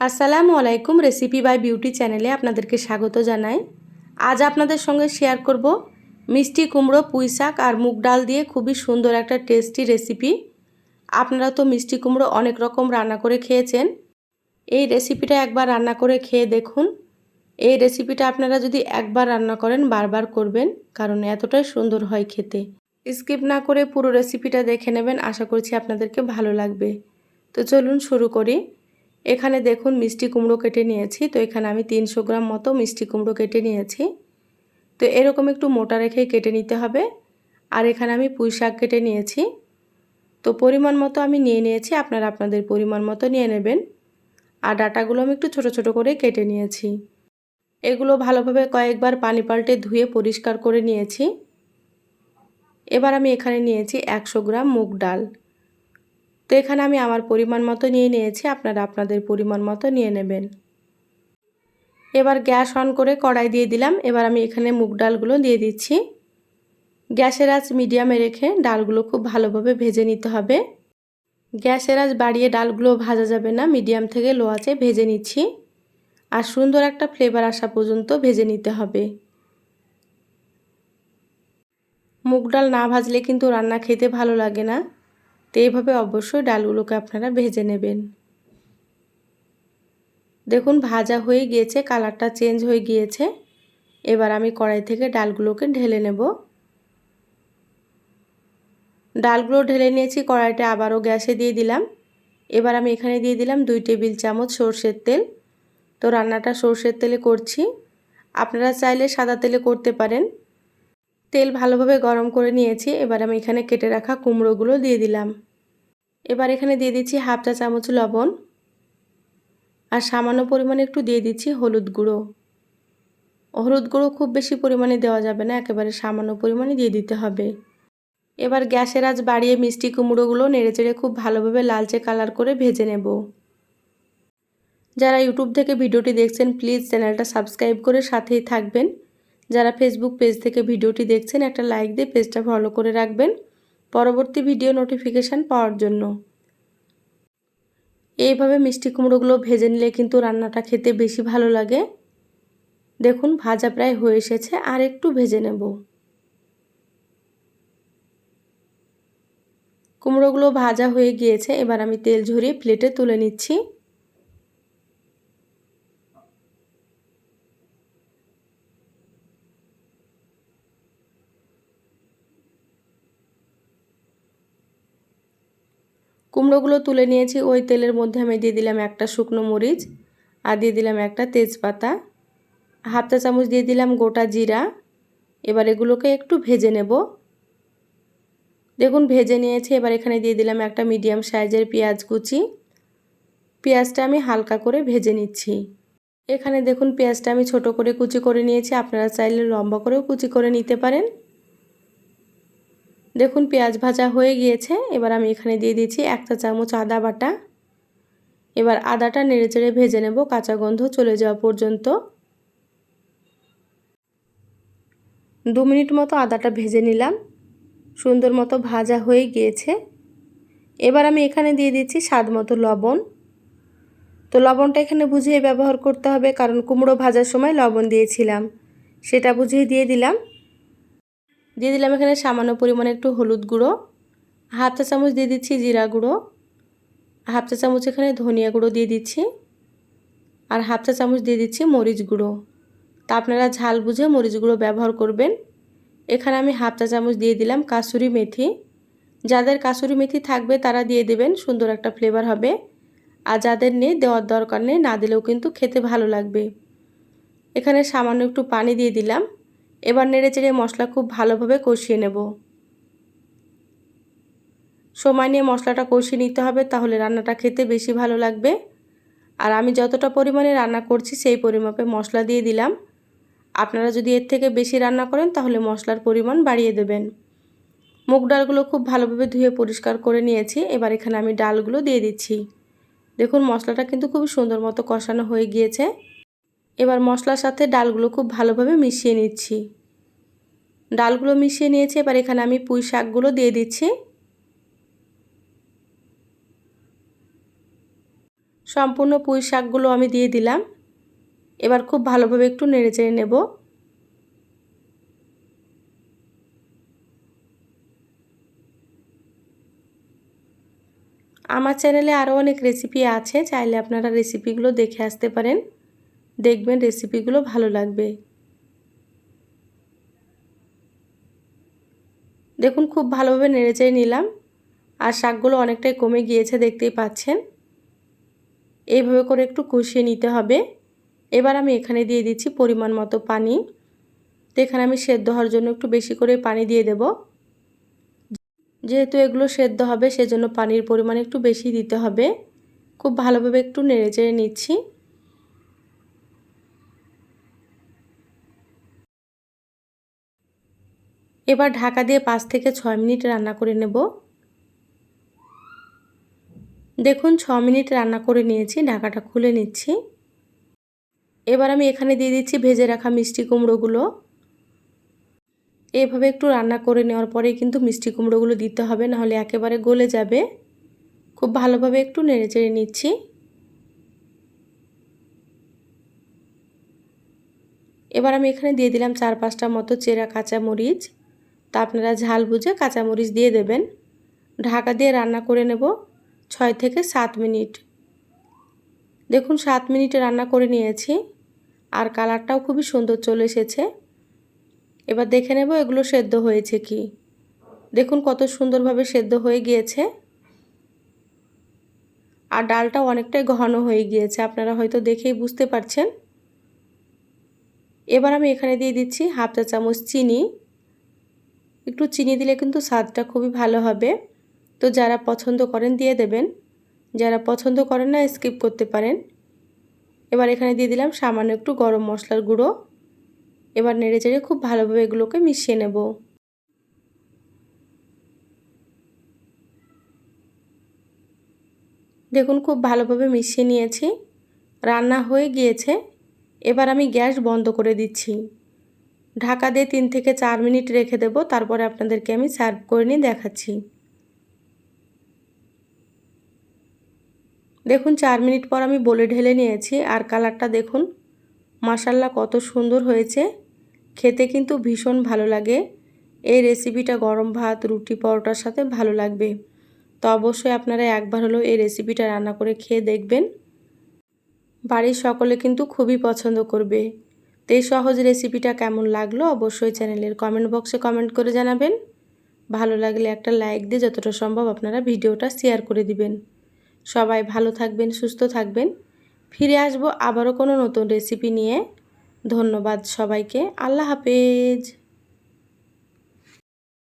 আসসালামু আলাইকুম recipe by beauty চ্যানেলে আপনাদেরকে স্বাগত জানাই। আজ আপনাদের সঙ্গে শেয়ার করব মিষ্টি কুমড়ো, পুঁই শাক আর মুগ ডাল দিয়ে খুবই সুন্দর একটা টেস্টি রেসিপি আপনারা তো মিষ্টি কুমড়ো অনেক রকম রান্না করে খেয়েছেন। এই রেসিপিটা একবার রান্না করে খেয়ে দেখুন। এই রেসিপিটা আপনারা যদি একবার রান্না করেন, বারবার করবেন, কারণ এতটাই সুন্দর হয় খেতে। স্কিপ না করে পুরো রেসিপিটা দেখে নেবেন, আশা করছি আপনাদেরকে ভালো লাগবে। তো চলুন শুরু করি। এখানে দেখুন মিষ্টি কুমড়ো কেটে নিয়েছি, তো এখানে আমি তিনশো গ্রাম মতো মিষ্টি কুমড়ো কেটে নিয়েছি। তো এরকম একটু মোটা রেখেই কেটে নিতে হবে। আর এখানে আমি পুঁই শাক কেটে নিয়েছি। তো পরিমাণ মতো আমি নিয়ে নিয়েছি, আপনারা আপনাদের পরিমাণ মতো নিয়ে নেবেন। আর ডাটাগুলো আমি একটু ছোট ছোট করে কেটে নিয়েছি। এগুলো ভালোভাবে কয়েকবার পানি পাল্টে ধুয়ে পরিষ্কার করে নিয়েছি। এবার আমি এখানে নিয়েছি একশো গ্রাম মুগ ডাল। তো এখানে আমি আমার পরিমাণ মতো নিয়ে নিয়েছি, আপনারা আপনাদের পরিমাণ মতো নিয়ে নেবেন। এবার গ্যাস অন করে কড়াই দিয়ে দিলাম, এবার আমি এখানে মুগ ডালগুলো দিয়ে দিচ্ছি। গ্যাসের আঁচ মিডিয়ামে রেখে ডালগুলো খুব ভালোভাবে ভেজে নিতে হবে। গ্যাসের আঁচ বাড়িয়ে ডালগুলো ভাজা যাবে না, মিডিয়াম থেকে লো আঁচে ভেজে নিচ্ছি। আর সুন্দর একটা ফ্লেভার আসা পর্যন্ত ভেজে নিতে হবে। মুগ ডাল না ভাজলে কিন্তু রান্না খেতে ভালো লাগে না। তো এইভাবে অবশ্যই ডালগুলোকে আপনারা ভেজে নেবেন। দেখুন ভাজা হয়ে গিয়েছে, কালারটা চেঞ্জ হয়ে গিয়েছে। এবার আমি কড়াই থেকে ডালগুলোকে ঢেলে নেব। ডালগুলো ঢেলে নিয়েছি, কড়াইটা আবারও গ্যাসে দিয়ে দিলাম। এবার আমি এখানে দিয়ে দিলাম দুই টেবিল চামচ সর্ষের তেল। তো রান্নাটা সর্ষের তেলে করছি। আপনারা চাইলে সাদা তেলে করতে পারেন। তেল ভালোভাবে গরম করে নিয়েছি, এবার আমি এখানে কেটে রাখা কুমড়োগুলো দিয়ে দিলাম। এবার এখানে দিয়ে দিচ্ছি হাফ চা চামচ লবণ আর সামান্য পরিমাণে একটু দিয়ে দিচ্ছি হলুদ গুঁড়ো। হলুদ গুঁড়ো খুব বেশি পরিমাণে দেওয়া যাবে না, একেবারে সামান্য পরিমাণে দিয়ে দিতে হবে। এবার গ্যাসের আজ বাড়িয়ে মিষ্টি কুমড়োগুলো নেড়েচেড়ে খুব ভালোভাবে লালচে কালার করে ভেজে নেব। যারা ইউটিউব থেকে ভিডিওটি দেখছেন, প্লিজ চ্যানেলটা সাবস্ক্রাইব করে সাথেই থাকবেন। যারা ফেসবুক পেজ থেকে ভিডিওটি দেখছেন, একটা লাইক দিয়ে পেজটা ফলো করে রাখবেন। পরবর্তী ভিডিও নোটিফিকেশান পাওয়ার জন্য। এইভাবে মিষ্টি কুমড়োগুলো ভেজে নিলে কিন্তু রান্নাটা খেতে বেশি ভালো লাগে। দেখুন, ভাজা প্রায় হয়ে এসেছে, আর একটু ভেজে নেব। কুমড়োগুলো ভাজা হয়ে গিয়েছে, এবার আমি তেল ঝরিয়ে প্লেটে তুলে নিচ্ছি। কুমড়োগুলো তুলে নিয়েছি, ওই তেলের মধ্যে আমি দিয়ে দিলাম একটা শুকনো মরিচ আর দিয়ে দিলাম একটা তেজপাতা। হাফ চা চামচ দিয়ে দিলাম গোটা জিরা। এবার এগুলোকে একটু ভেজে নেব। দেখুন, ভেজে নিয়েছি। এবার এখানে দিয়ে দিলাম একটা মিডিয়াম সাইজের পেঁয়াজ কুচি। পেঁয়াজটা আমি হালকা করে ভেজে নিচ্ছি। এখানে দেখুন, পেঁয়াজটা আমি ছোট করে কুচি করে নিয়েছি। আপনারা চাইলে লম্বা করেও কুচি করে নিতে পারেন। দেখুন, পেঁয়াজ ভাজা হয়ে গিয়েছে। এবার আমি এখানে দিয়ে দিচ্ছি একটা চামচ আদা বাটা। এবার আদাটা নেড়েচেড়ে ভেজে নেব, কাঁচা গন্ধ চলে যাওয়া পর্যন্ত। দু মিনিট মতো আদাটা ভেজে নিলাম। সুন্দর মতো ভাজা হয়ে গিয়েছে। এবার আমি এখানে দিয়ে দিচ্ছি স্বাদ মতো লবণ। তো লবণটা এখানে বুঝিয়ে ব্যবহার করতে হবে, কারণ কুমড়ো ভাজার সময় লবণ দিয়েছিলাম। সেটা বুঝিয়ে দিয়ে দিলাম। দিয়ে দিলাম এখানে সামান্য পরিমাণে একটু হলুদ গুঁড়ো, হাফ চা চামচ দিয়ে দিচ্ছি জিরা গুঁড়ো, হাফ চা চামচ এখানে ধনিয়া গুঁড়ো দিয়ে দিচ্ছি আর হাফ চা চামচ দিয়ে দিচ্ছি মরিচ গুঁড়ো। তা আপনারা ঝাল বুঝে মরিচ গুঁড়ো ব্যবহার করবেন। এখানে আমি হাফ চা চামচ দিয়ে দিলাম কাসুরি মেথি। যাদের কাসুরি মেথি থাকবে তারা দিয়ে দেবেন, সুন্দর একটা ফ্লেভার হবে। আর যাদের নেই, দেওয়ার দরকার নেই, না দিলেও কিন্তু খেতে ভালো লাগবে। এখানে সামান্য একটু পানি দিয়ে দিলাম। এবার নেড়ে চেড়ে মশলা খুব ভালোভাবে কষিয়ে নেব। সময় নিয়ে মশলাটা কষিয়ে নিতে হবে, তাহলে রান্নাটা খেতে বেশি ভালো লাগবে। আর আমি যতটা পরিমাণে রান্না করছি, সেই পরিমাপে মশলা দিয়ে দিলাম। আপনারা যদি এর থেকে বেশি রান্না করেন, তাহলে মশলার পরিমাণ বাড়িয়ে দেবেন। মুগ ডালগুলো খুব ভালোভাবে ধুয়ে পরিষ্কার করে নিয়েছি। এবার এখানে আমি ডালগুলো দিয়ে দিচ্ছি। দেখুন, মশলাটা কিন্তু খুব সুন্দর মতো কষানো হয়ে গিয়েছে। এবার মশলার সাথে ডালগুলো খুব ভালোভাবে মিশিয়ে নিচ্ছি। ডালগুলো মিশিয়ে নিয়েছি, এবার এখানে আমি পুঁই শাকগুলো দিয়ে দিচ্ছি। সম্পূর্ণ পুঁই শাকগুলো আমি দিয়ে দিলাম। এবার খুব ভালোভাবে একটু নেড়ে চেড়ে নেব। আমার চ্যানেলে আরও অনেক রেসিপি আছে, চাইলে আপনারা রেসিপিগুলো দেখে আসতে পারেন। দেখবেন রেসিপিগুলো ভালো লাগবে। দেখুন, খুব ভালোভাবে নেড়েচেড়ে নিলাম। আর শাকগুলো অনেকটাই কমে গিয়েছে, দেখতেই পাচ্ছেন। এইভাবে করে একটু কষিয়ে নিতে হবে। এবার আমি এখানে দিয়ে দিচ্ছি পরিমাণ মতো পানি। তো এখানে আমি সেদ্ধ হওয়ার জন্য একটু বেশি করে পানি দিয়ে দেব। যেহেতু এগুলো সেদ্ধ হবে, সেজন্য পানির পরিমাণ একটু বেশি দিতে হবে। খুব ভালোভাবে একটু নেড়ে চেড়ে নিচ্ছি। এবার ঢাকা দিয়ে পাঁচ থেকে ছয় মিনিট রান্না করে নেব। দেখুন, ছ মিনিট রান্না করে নিয়েছি, ঢাকাটা খুলে নিচ্ছি। এবার আমি এখানে দিয়ে দিচ্ছি ভেজে রাখা মিষ্টি কুমড়োগুলো। এভাবে একটু রান্না করে নেওয়ার পরেই কিন্তু মিষ্টি কুমড়োগুলো দিতে হবে, নাহলে একেবারে গলে যাবে। খুব ভালোভাবে একটু নেড়ে চেড়ে নিচ্ছি। এবার আমি এখানে দিয়ে দিলাম চার পাঁচটা মতো চেরা কাঁচা মরিচ তা আপনারা ঝাল বুঝে কাঁচামরিচ দিয়ে দেবেন। ঢাকা দিয়ে রান্না করে নেব ছয় থেকে সাত মিনিট। দেখুন, সাত মিনিটে রান্না করে নিয়েছি আর কালারটাও খুবই সুন্দর চলে এসেছে। এবার দেখে নেব এগুলো সেদ্ধ হয়েছে কি। দেখুন, কত সুন্দরভাবে সেদ্ধ হয়ে গিয়েছে। আর ডালটা অনেকটাই ঘন হয়ে গিয়েছে, আপনারা হয়তো দেখেই বুঝতে পারছেন। এবার আমি এখানে দিয়ে দিচ্ছি হাফ চা চামচ চিনি। একটু চিনি দিলে কিন্তু স্বাদটা খুবই ভালো হবে। তো যারা পছন্দ করেন দিয়ে দেবেন। যারা পছন্দ করেন না স্কিপ করতে পারেন। এবার এখানে দিয়ে দিলাম সামান্য একটু গরম মশলার গুঁড়ো। এবার নেড়ে চেড়ে খুব ভালোভাবে এগুলোকে মিশিয়ে নেব। দেখুন, খুব ভালোভাবে মিশিয়ে নিয়েছি। রান্না হয়ে গিয়েছে। এবার আমি গ্যাস বন্ধ করে দিচ্ছি। ঢাকা দিয়ে তিন থেকে চার মিনিট রেখে দেব, তারপরে আপনাদেরকে আমি সার্ভ করে নিয়ে দেখাচ্ছি। দেখুন, চার মিনিট পর আমি বলে ঢেলে নিয়েছি, আর কালারটা দেখুন মাসাল্লা কত সুন্দর হয়েছে। খেতে কিন্তু ভীষণ ভালো লাগে। এই রেসিপিটা গরম ভাত, রুটি, পরোটার সাথে ভালো লাগবে। তো অবশ্যই আপনারা একবার হলেও এই রেসিপিটা রান্না করে খেয়ে দেখবেন। বাড়ির সকলে কিন্তু খুবই পছন্দ করবে। তো এই সহজ রেসিপিটা কেমন লাগল অবশ্যই চ্যানেলের কমেন্ট বক্সে কমেন্ট করে জানাবেন। ভালো লাগলে একটা লাইক দিয়ে যতটা সম্ভব আপনারা ভিডিওটা শেয়ার করে দিবেন। সবাই ভালো থাকবেন, সুস্থ থাকবেন। ফিরে আসব আবারও কোনো নতুন রেসিপি নিয়ে। ধন্যবাদ সবাইকে, আল্লাহ হাফেজ।